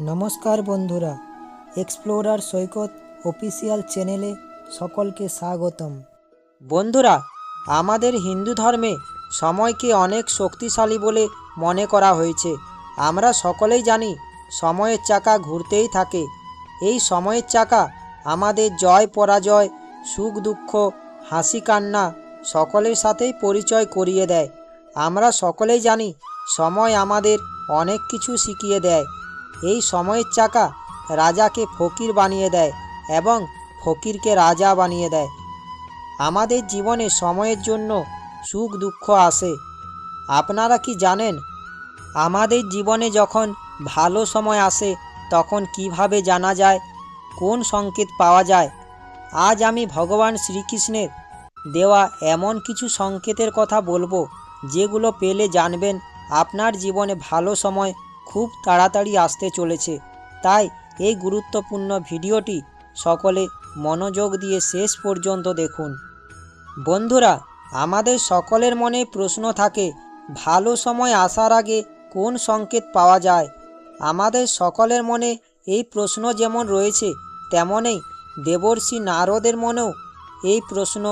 নমস্কার বন্ধুরা এক্সপ্লোরার সৈকত অফিসিয়াল চ্যানেলে সকলকে স্বাগতম। বন্ধুরা, আমাদের হিন্দু ধর্মে সময়কে অনেক শক্তিশালী বলে মনে করা হয়েছে। আমরা সকলেই জানি সময়ের চাকা ঘুরতেই থাকে। এই সময়ের চাকা আমাদের জয়, পরাজয়, সুখ, দুঃখ, হাসি, কান্না সকলের সাথেই পরিচয় করিয়ে দেয়। আমরা সকলেই জানি সময় আমাদের অনেক কিছু শিখিয়ে দেয়। এই সময়ের চাকা রাজাকে ফকির বানিয়ে দেয় এবং ফকিরকে রাজা বানিয়ে দেয়। আমাদের জীবনে সময়ের জন্য সুখ দুঃখ আসে। আপনারা কি জানেন, আমাদের জীবনে যখন ভালো সময় আসে, তখন কীভাবে জানা যায়, কোন সংকেত পাওয়া যায়? আজ আমি ভগবান শ্রীকৃষ্ণের দেওয়া এমন কিছু সংকেতের কথা বলব, যেগুলো পেলে জানবেন আপনার জীবনে ভালো সময় খুব তাড়াতাড়ি আসতে চলেছে। তাই এই গুরুত্বপূর্ণ ভিডিওটি সকলে মনোযোগ দিয়ে শেষ পর্যন্ত দেখুন। বন্ধুরা, আমাদের সকলের মনে প্রশ্ন থাকে, ভালো সময় আসার আগে কোন সংকেত পাওয়া যায়? আমাদের সকলের মনে এই প্রশ্ন যেমন রয়েছে, তেমনই দেবর্ষি নারদের মনেও এই প্রশ্ন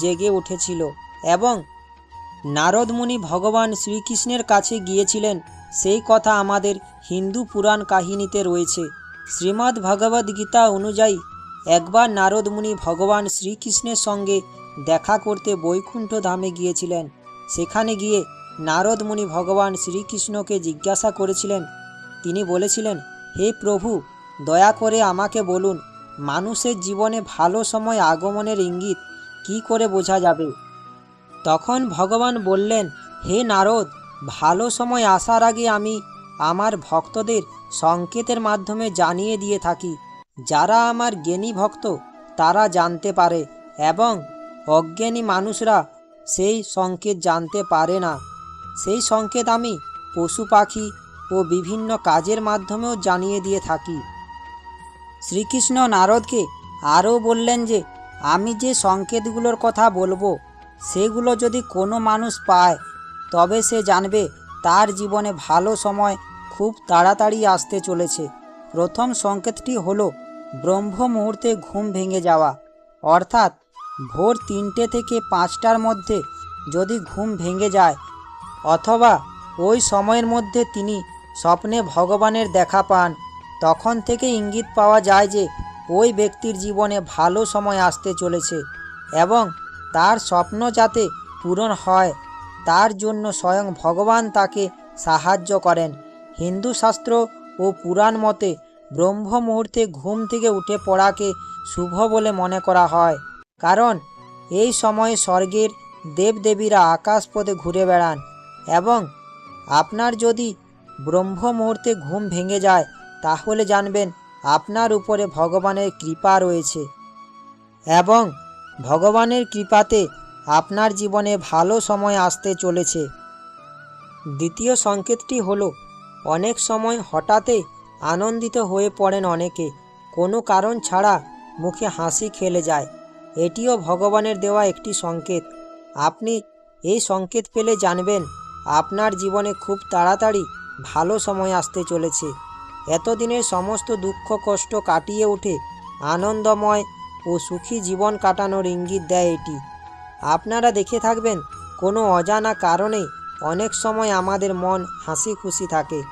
জেগে উঠেছিল এবং নারদ মুনি ভগবান শ্রীকৃষ্ণের কাছে গিয়েছিলেন সেই কথা আমাদের হিন্দু পুরাণ কাহিনীতে রয়েছে। শ্রীমদ্ ভগবদ গীতা অনুযায়ী একবার নারদ মুনি ভগবান শ্রীকৃষ্ণের সঙ্গে দেখা করতে বৈকুণ্ঠ ধামে গিয়েছিলেন। সেখানে গিয়ে নারদ মুনি ভগবান শ্রীকৃষ্ণকে জিজ্ঞাসা করেছিলেন। তিনি বলেছিলেন, হে প্রভু, দয়া করে আমাকে বলুন, মানুষের জীবনে ভালো সময় আগমনের ইঙ্গিত কি করে বোঝা যাবে? তখন ভগবান বললেন, হে নারদ ভালো সময় আসার আগে আমি আমার ভক্তদের সংকেতের মাধ্যমে জানিয়ে দিয়ে থাকি। যারা আমার জ্ঞানী ভক্ত, তারা জানতে পারে এবং অজ্ঞানী মানুষরা সেই সংকেত জানতে পারে না। সেই সংকেত আমি পশু পাখি ও বিভিন্ন কাজের মাধ্যমেও জানিয়ে দিয়ে থাকি। শ্রীকৃষ্ণ নারদকে আরও বললেন যে, আমি যে সংকেতগুলোর কথা বলব, সেগুলো যদি কোনো মানুষ পায় তবে সে জানবে তার জীবনে ভালো সময় খুব তাড়াতাড়ি আসতে চলেছে। প্রথম সংকেতটি হলো ব্রহ্ম মুহূর্তে ঘুম ভেঙে যাওয়া। অর্থাৎ ভোর তিনটে থেকে পাঁচটার মধ্যে যদি ঘুম ভেঙে যায়, অথবা ওই সময়ের মধ্যে তিনি স্বপ্নে ভগবানের দেখা পান, তখন থেকে ইঙ্গিত পাওয়া যায় যে ওই ব্যক্তির জীবনে ভালো সময় আসতে চলেছে এবং তার স্বপ্ন যাতে পূরণ হয়। তার জন্য স্বয়ং ভগবান তাকে সাহায্য করেন। হিন্দু শাস্ত্র ও পুরাণ মতে ব্রহ্ম মুহূর্তে ঘুম থেকে উঠে পড়াকে শুভ বলে মনে করা হয়। কারণ এই সময়ে স্বর্গের দেবদেবীরা আকাশপথে ঘুরে বেড়ান এবং আপনার যদি ব্রহ্ম মুহূর্তে ঘুম ভেঙে যায়, তাহলে জানবেন আপনার উপরে ভগবানের কৃপা রয়েছে এবং ভগবানের কৃপাতে আপনার জীবনে ভালো সময় আসতে চলেছে। দ্বিতীয় সংকেতটি হলো, অনেক সময় হঠাৎই আনন্দিত হয়ে পড়েন অনেকে। কোনো কারণ ছাড়া মুখে হাসি খেলে যায়। এটিও ভগবানের দেওয়া একটি সংকেত। আপনি এই সংকেত পেলে জানবেন, আপনার জীবনে খুব তাড়াতাড়ি ভালো সময় আসতে চলেছে। এতদিনের সমস্ত দুঃখ, কষ্ট কাটিয়ে উঠে আনন্দময় ও সুখী জীবন কাটানোর ইঙ্গিত দেয় এটি। আপনারা দেখে থাকবেন, কোনো অজানা কারণে অনেক সময় আমাদের মন হাসি খুশি থাকে।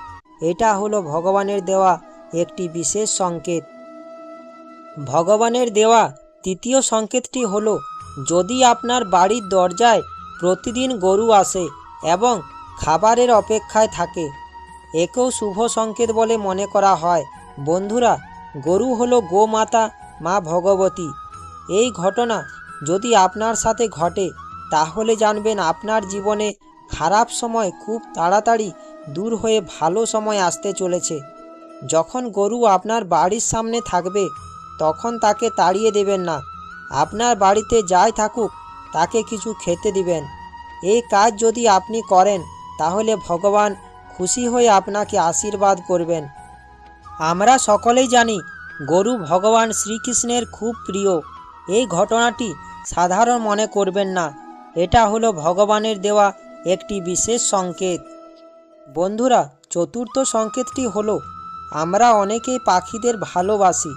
এটা হলো ভগবানের দেওয়া একটি বিশেষ সংকেত। ভগবানের দেওয়া তৃতীয় সংকেতটি হলো, যদি আপনার বাড়ির দরজায় প্রতিদিন গরু আসে এবং খাবারের অপেক্ষায় থাকে, একেও শুভ সংকেত বলে মনে করা হয়। বন্ধুরা, গরু হলো গোমাতা, মা ভগবতী। এই ঘটনা যদি আপনার সাথে ঘটে, তাহলে জানবেন আপনার জীবনে খারাপ সময় খুব তাড়াতাড়ি দূর হয়ে ভালো সময় আসতে চলেছে। যখন গরু আপনার বাড়ির সামনে থাকবে, তখন তাকে তাড়িয়ে দেবেন না। আপনার বাড়িতে যাই থাকুক, তাকে কিছু খেতে দিবেন। এই কাজ যদি আপনি করেন, তাহলে ভগবান খুশি হয়ে আপনাকে আশীর্বাদ করবেন। আমরা সকলেই জানি, গরু ভগবান শ্রীকৃষ্ণের খুব প্রিয়। এই ঘটনাটি সাধারণ মনে করবেন না। এটা হলো ভগবানের দেওয়া একটি বিশেষ সংকেত। বন্ধুরা, চতুর্থ সংকেতটি হলো, আমরা অনেকেই পাখিদের ভালোবাসি।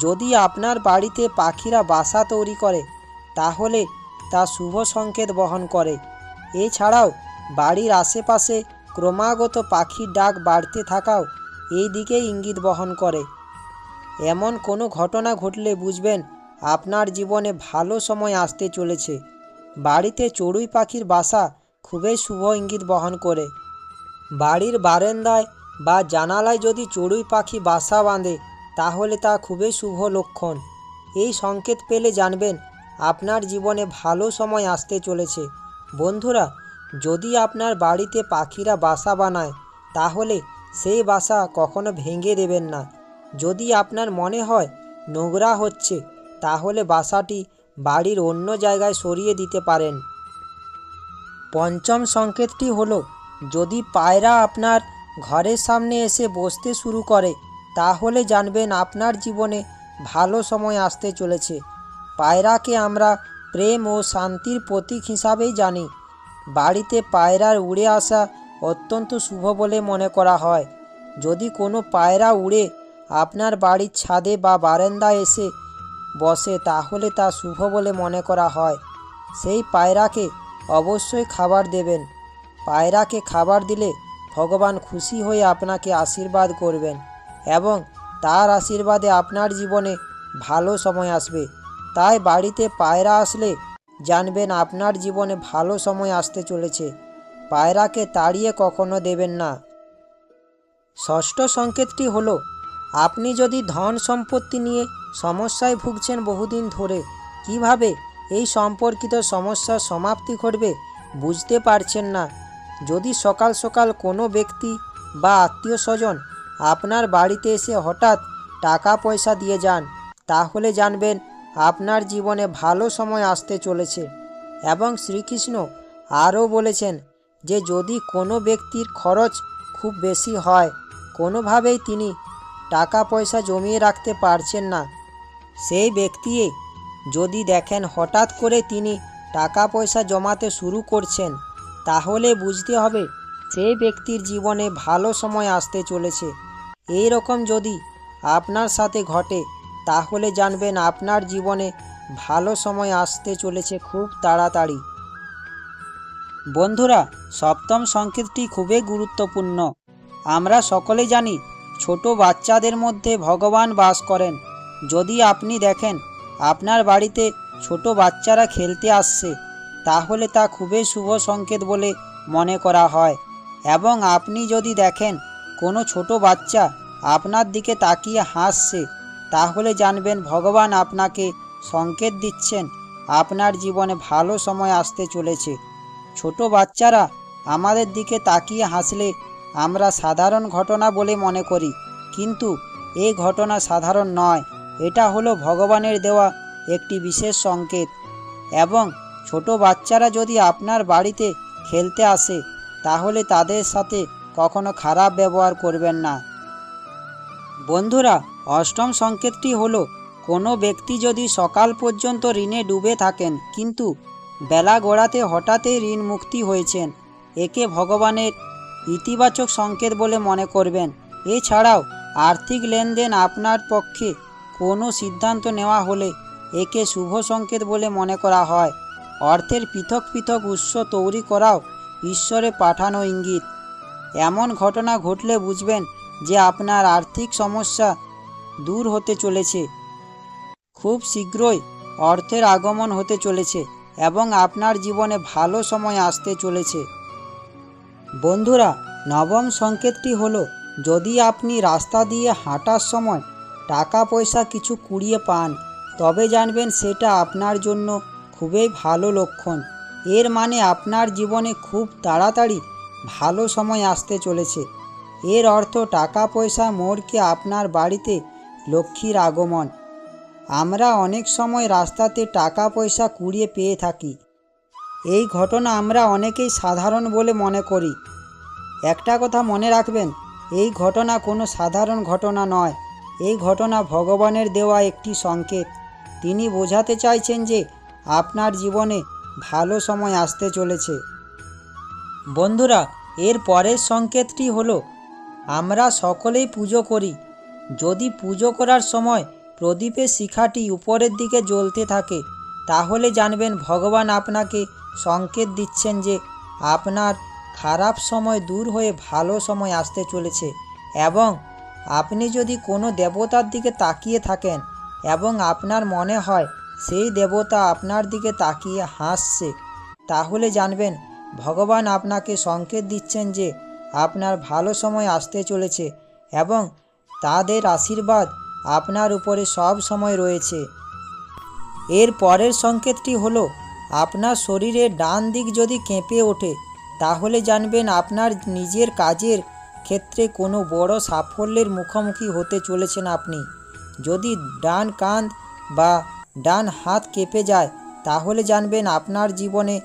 যদি আপনার বাড়িতে পাখিরা বাসা তৈরি করে, তাহলে তা শুভ সংকেত বহন করে। এছাড়াও, বাড়ির আশেপাশে ক্রমাগত পাখির ডাক বাড়তে থাকাও এই দিকে ইঙ্গিত বহন করে। এমন কোনো ঘটনা ঘটলে বুঝবেন আপনার জীবনে ভালো সময় আসতে চলেছে। বাড়িতে চড়ুই পাখির বাসা খুবই শুভ ইঙ্গিত বহন করে। বাড়ির বারান্দায় বা জানালায় যদি চড়ুই পাখি বাসা বাঁধে, তাহলে তা খুবই শুভ লক্ষণ। এই সংকেত পেলে জানবেন আপনার জীবনে ভালো সময় আসতে চলেছে। বন্ধুরা, যদি আপনার বাড়িতে পাখিরা বাসা বানায়, তাহলে সেই বাসা কখনো ভেঙে দেবেন না। যদি আপনার মনে হয় নোংরা হচ্ছে তাহলে বাসাটি বাড়ির অন্য জায়গায় সরিয়ে দিতে পারেন। পঞ্চম সংকেতটি হলো, যদি পায়রা আপনার ঘরের সামনে এসে বসতে শুরু করে, তাহলে জানবেন আপনার জীবনে ভালো সময় আসতে চলেছে। পায়রাকে আমরা প্রেম ও শান্তির প্রতীক হিসাবেই জানি। বাড়িতে পায়রার উড়ে আসা অত্যন্ত শুভ বলে মনে করা হয়। যদি কোনো পায়রা উড়ে আপনার বাড়ির ছাদে বা বারান্দায় এসে বসে তাহলে তা শুভ বলে মনে করা হয়। সেই পায়রাকে অবশ্যই খাবার দেবেন। পায়রাকে খাবার দিলে ভগবান খুশি হয়ে আপনাকে আশীর্বাদ করবেন এবং তার আশীর্বাদে আপনার জীবনে ভালো সময় আসবে। তাই বাড়িতে পায়রা আসলে জানবেন আপনার জীবনে ভালো সময় আসতে চলেছে। পায়রাকে তাড়িয়ে কখনো দেবেন না। ষষ্ঠ সংকেতটি হলো, আপনি যদি ধন সম্পত্তি নিয়ে সমস্যায় ভুগছেন বহুদিন ধরে। কীভাবে এই সম্পর্কিত সমস্যার সমাপ্তি ঘটবে বুঝতে পারছেন না। যদি সকাল সকাল কোনো ব্যক্তি বা আত্মীয় স্বজন আপনার বাড়িতে এসে হঠাৎ টাকা পয়সা দিয়ে যান, তাহলে জানবেন আপনার জীবনে ভালো সময় আসতে চলেছে এবং শ্রীকৃষ্ণ আরও বলেছেন যে যদি কোনো ব্যক্তির খরচ খুব বেশি হয়, কোনোভাবেই তিনি টাকা পয়সা জমিয়ে রাখতে পারছেন না। সেই ব্যক্তি যদি দেখেন হঠাৎ করে তিনি টাকা পয়সা জমাতে শুরু করছেন, তাহলে বুঝতে হবে সেই ব্যক্তির জীবনে ভালো সময় আসতে চলেছে। এই রকম যদি আপনার সাথে ঘটে, তাহলে জানবেন আপনার জীবনে ভালো সময় আসতে চলেছে খুব তাড়াতাড়ি। বন্ধুরা, সপ্তম সংকেতটি খুবই গুরুত্বপূর্ণ। আমরা সকলে জানি, ছোট বাচ্চাদের মধ্যে ভগবান বাস করেন। যদি আপনি দেখেন আপনার বাড়িতে ছোট বাচ্চারা খেলতে আসছে, তাহলে তা খুবই শুভ সংকেত বলে মনে করা হয়। এবং আপনি যদি দেখেন কোনো ছোট বাচ্চা আপনার দিকে তাকিয়ে হাসছে, তাহলে জানবেন ভগবান আপনাকে সংকেত দিচ্ছেন, আপনার জীবনে ভালো সময় আসতে চলেছে। ছোট বাচ্চারা আমাদের দিকে তাকিয়ে হাসলে আমরা সাধারণ ঘটনা বলে মনে করি, কিন্তু এই ঘটনা সাধারণ নয়। এটা হলো ভগবানের দেওয়া একটি বিশেষ সংকেত। এবং ছোট বাচ্চারা যদি আপনার বাড়িতে খেলতে আসে, তাহলে তাদের সাথে কখনো খারাপ ব্যবহার করবেন না। বন্ধুরা, অষ্টম সংকেতটি হলো, কোনো ব্যক্তি যদি সকাল পর্যন্ত ঋণে ডুবে থাকেন, কিন্তু বেলা গোড়াতে হঠাৎই ঋণ মুক্তি হয়েছেন, একে ভগবানের ইতিবাচক সংকেত বলে মনে করবেন। এছাড়াও, আর্থিক লেনদেন আপনার পক্ষে কোনো সিদ্ধান্ত নেওয়া হলে একে শুভ সংকেত বলে মনে করা হয়। অর্থের পৃথক পৃথক উৎস তৈরি করাও ঈশ্বরে পাঠানো ইঙ্গিত। এমন ঘটনা ঘটলে বুঝবেন যে আপনার আর্থিক সমস্যা দূর হতে চলেছে। খুব শীঘ্রই অর্থের আগমন হতে চলেছে এবং আপনার জীবনে ভালো সময় আসতে চলেছে। বন্ধুরা, নবম সংকেতটি হলো, যদি আপনি রাস্তা দিয়ে হাঁটার সময় টাকা পয়সা কিছু কুড়িয়ে পান, তবে জানবেন সেটা আপনার জন্য খুবই ভালো লক্ষণ। এর মানে আপনার জীবনে খুব তাড়াতাড়ি ভালো সময় আসতে চলেছে। এর অর্থ টাকা পয়সা মোড়কে আপনার বাড়িতে লক্ষ্মীর আগমন। আমরা অনেক সময় রাস্তাতে টাকা পয়সা কুড়িয়ে পেয়ে থাকি। এই ঘটনা আমরা অনেকেই সাধারণ বলে মনে করি। একটা কথা মনে রাখবেন, এই ঘটনা কোনো সাধারণ ঘটনা নয়। এই ঘটনা ভগবানের দেওয়া একটি সংকেত। তিনি বোঝাতে চাইছেন যে আপনার জীবনে ভালো সময় আসতে চলেছে। বন্ধুরা, এর পরের সংকেতটি হলো, আমরা সকলেই পুজো করি। যদি পুজো করার সময় প্রদীপের শিখাটি উপরের দিকে জ্বলতে থাকে, তাহলে জানবেন ভগবান আপনাকে সংকেত দিচ্ছেন যে আপনার খারাপ সময় দূর হয়ে ভালো সময় আসতে চলেছে এবং আপনি যদি কোনো দেবতার দিকে তাকিয়ে থাকেন এবং আপনার মনে হয় সেই দেবতা আপনার দিকে তাকিয়ে হাসছে, তাহলে জানবেন ভগবান আপনাকে সংকেত দিচ্ছেন যে আপনার ভালো সময় আসতে চলেছে এবং তাদের আশীর্বাদ আপনার উপরে সব সময় রয়েছে। এর পরের সংকেতটি হলো, আপনার শরীরের ডান দিক যদি কেঁপে ওঠে, তাহলে জানবেন আপনার নিজের কাজের ক্ষেত্রে কোনো বড় সাফল্যের মুখোমুখি হতে চলেছেন আপনি। যদি ডান কাঁধ বা ডান হাত কেঁপে যায়, তাহলে জানবেন আপনার জীবনে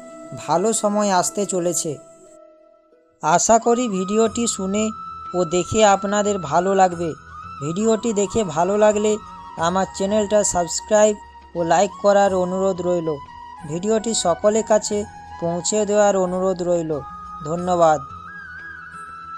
ভালো সময় আসতে চলেছে। আশা করি ভিডিওটি শুনে ও দেখে আপনাদের ভালো লাগবে। ভিডিওটি দেখে ভালো লাগলে আমার চ্যানেলটা সাবস্ক্রাইব ও লাইক করার অনুরোধ রইল। ভিডিওটি সকলের কাছে পৌঁছে দেওয়ার অনুরোধ রইল। ধন্যবাদ।